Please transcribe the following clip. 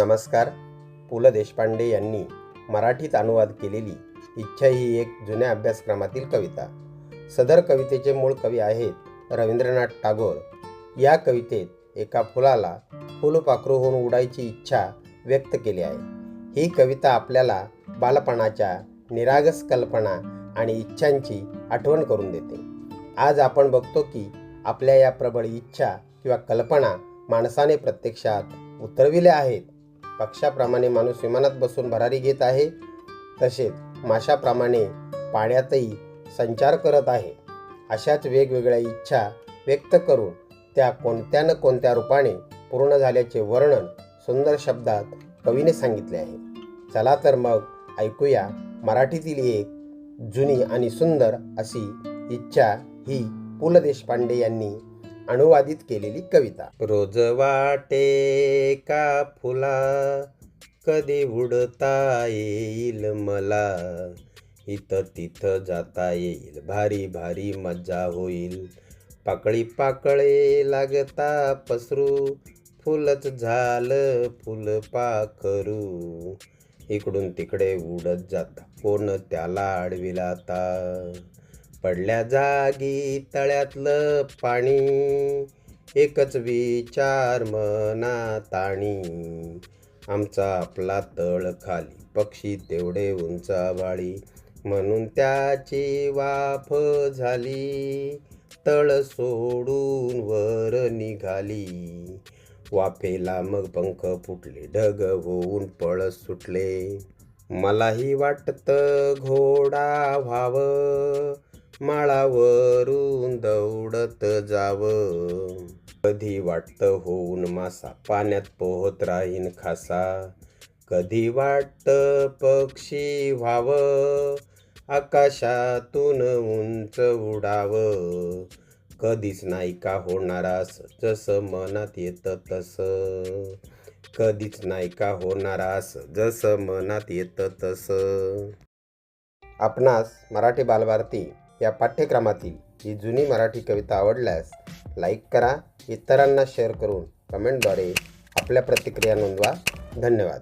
नमस्कार. पु ल देशपांडे यांनी मराठीत अनुवाद केलेली इच्छा ही एक जुन्या अभ्यासक्रमातील कविता. सदर कवितेचे मूळ कवी आहेत रवींद्रनाथ टागोर. या कवितेत एका फुलाला फुलपाखरू होऊन उडायची इच्छा व्यक्त केली आहे. ही कविता आपल्याला बालपणाच्या निरागस कल्पना आणि इच्छांची आठवण करून देते. आज आपण बघतो की आपल्या या प्रबळ इच्छा किंवा कल्पना माणसाने प्रत्यक्षात उतरविल्या आहेत. पक्षाप्रमाणे माणूस विमानात बसून भरारी घेत आहे. तसेच माशाप्रमाणे पाण्यातही संचार करत आहे. अशाच वेगवेगळ्या इच्छा व्यक्त करून त्या कोणत्या न कोणत्या रूपाने पूर्ण झाल्याचे वर्णन सुंदर शब्दात कवीने सांगितले आहे. चला तर मग ऐकूया मराठीतील एक जुनी आणि सुंदर अशी इच्छा ही पु ल देशपांडे यांनी अनुवादित केलेली कविता. रोज वाटे का फुला कधी उडता येईल मला? इथं तिथं जाता येईल भारी भारी मजा होईल. पाकळी पाकळे लागता पसरू फुलच झालं फुल पाखरू. इकडून तिकडे उडत जाता कोण त्याला अडविला आता पडल्या जागी तळ्यातलं पाणी. एकच विचार मना ताणी आमचा आपला तळ खाली पक्षी तेवढे उंचावाळी. म्हणून त्याची वाफ झाली. तळ सोडून वर निघाली. वाफेला मग पंख फुटले ढग होऊन पळ सुटले. मलाही वाटतं घोडा व्हावं. माळावरून दौडत जावं. कधी वाटतं होऊन मासा पाण्यात पोहत राहीन खासा. कधी वाटतं पक्षी व्हावं आकाशातून उंच उडावं. कधीच नाही का होणार जसं मनात येतं तसं. कधीच नाही का होणार जसं मनात येतं तसं. आपणास मराठी बालभारती या पाठ्यक्रमातील ही जुनी मराठी कविता आवडल्यास लाईक करा इतरांना शेअर करून कमेंटद्वारे आपल्या प्रतिक्रिया नोंदवा. धन्यवाद.